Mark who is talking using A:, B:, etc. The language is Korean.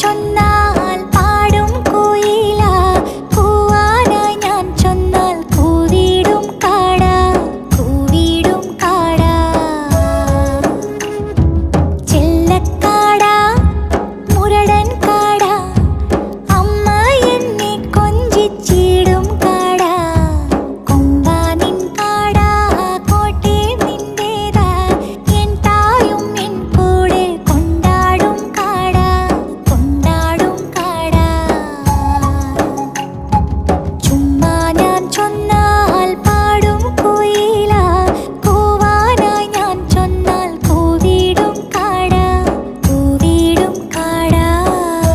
A: 천년.